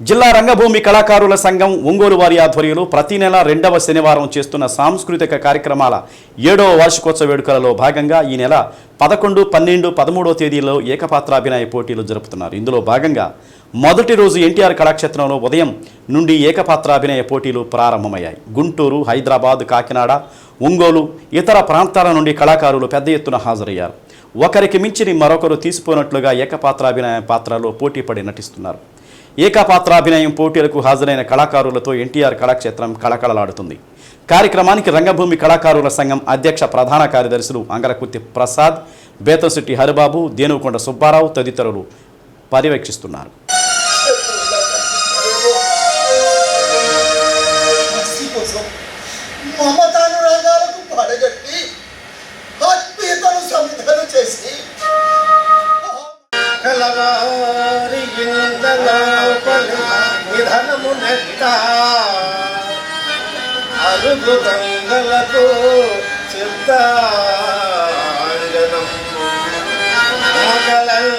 జిల్లా రంగభూమి కళాకారుల సంఘం ఒంగోలు వారి ఆధ్వర్యంలో ప్రతి నెల రెండవ శనివారం చేస్తున్న సాంస్కృతిక కార్యక్రమాల ఏడవ వార్షికోత్సవ వేడుకలలో భాగంగా ఈ నెల పదకొండు పన్నెండు పదమూడవ తేదీలో ఏకపాత్రాభినయ పోటీలు జరుపుతున్నారు. ఇందులో భాగంగా మొదటి రోజు ఎన్టీఆర్ కళాక్షేత్రంలో ఉదయం నుండి ఏకపాత్రాభినయ పోటీలు ప్రారంభమయ్యాయి. గుంటూరు హైదరాబాద్ కాకినాడ ఒంగోలు ఇతర ప్రాంతాల నుండి కళాకారులు పెద్ద ఎత్తున హాజరయ్యారు. ఒకరికి మించిని మరొకరు తీసిపోయినట్లుగా ఏకపాత్రాభినయ పాత్రలో పోటీపడి నటిస్తున్నారు. ఏకపాత్రాభినయం పోటీలకు హాజరైన కళాకారులతో ఎన్టీఆర్ కళాక్షేత్రం కళకళలాడుతుంది. కార్యక్రమానికి రంగభూమి కళాకారుల సంఘం అధ్యక్ష ప్రధాన కార్యదర్శులు అంగరకుర్తి ప్రసాద్ బేతంశెట్టి హరిబాబు దేనుకొండ సుబ్బారావు తదితరులు పర్యవేక్షిస్తున్నారు. చేసి. నిధనము నెక్క అరుగు దంగలకు సిద్ధాంజనం మొగలల్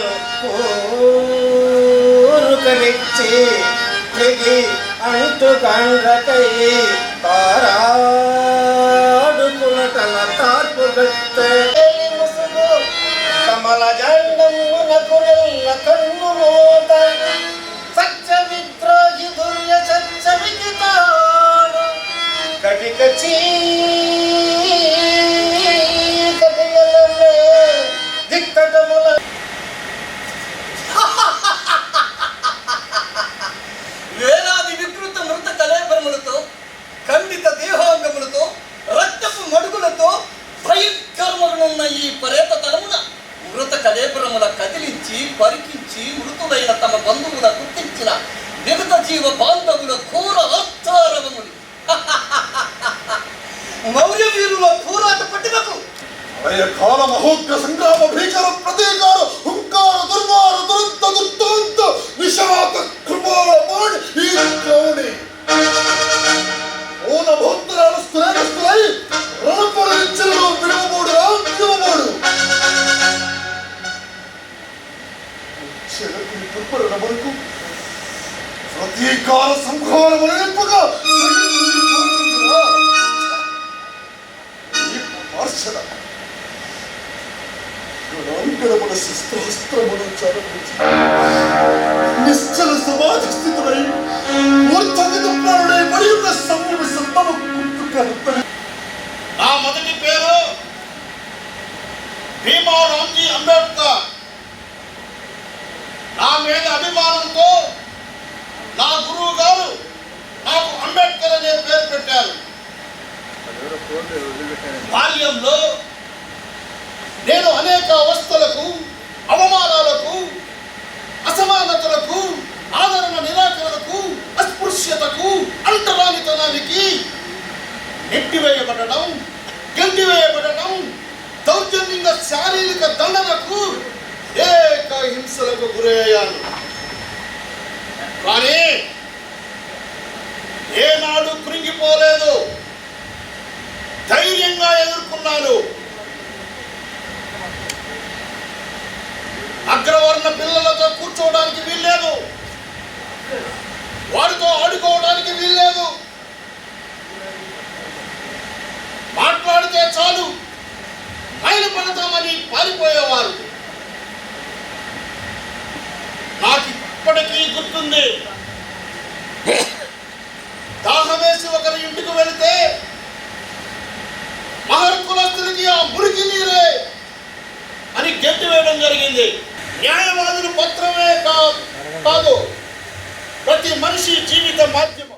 ఊరుకనిచ్చి అంటు కండ్రకై తారా ఈ పరేత తలమున మృత కలేబరముల కదిలించి పరికించి మృతులైన తమ బంధువుల గుర్తించిన విగత జీవ బాంధవుల ఘోర ఆచారవములు మౌర్య వీరుల పోరాట పట్టినకు అయ కాల మహోగ్ర సంగ్రామ భీకర ప్రతీకార హుంకార దుర్వార దురంత దుర్దాంత విషాక కృపాల మాడి ఈ చెలకుని తుప్పరణ వరకు ప్రతీకార సంహారం అనేపుగా ఈ పార్షద గణాంకరముల నిశ్చల సమాధి స్థితులై పడి ఉన్న సంయమ సంతమ గుర్తు కలుపుకొని నా మొదటి పేరు భీమారాంజీ అంబేద్కర్ నా మీద అభిమానంతో నా గురువు గారు నాకు అంబేద్కర్ అనే పేరు పెట్టారు. బాల్యంలో నేను అనేక అవస్థలకు అవమానాలకు అసమానతలకు ఆదరణ నిరాకరణకు అస్పృశ్యతకు అంటరానితనానికి నెట్టివేయబడడం గెంటివేయబడడం దౌర్జన్యంగా శారీరక దండనకు అనేక హింసలకు గురయ్యాను. కానీ ఏనాడు కృంగిపోలేదు. ధైర్యంగా ఎదుర్కొన్నాను. అగ్రవర్ణ పిల్లలతో కూర్చోవడానికి వీల్లేదు. వారితో ఆడుకోవడానికి వీల్లేదు. మాట్లాడితే చాలు. ఆయన పడతామని పారిపోయేవారు నాకు ఇప్పటికీ గుర్తుంది. దాహమేసి ఒకరి ఇంటికి వెళితే మహర్కులస్తులకి ఆ మురికి నీరే అని గెట్టి వేయడం జరిగింది. న్యాయవాదులు పత్రమే కాదు. ప్రతి మనిషి జీవిత మాధ్యమం.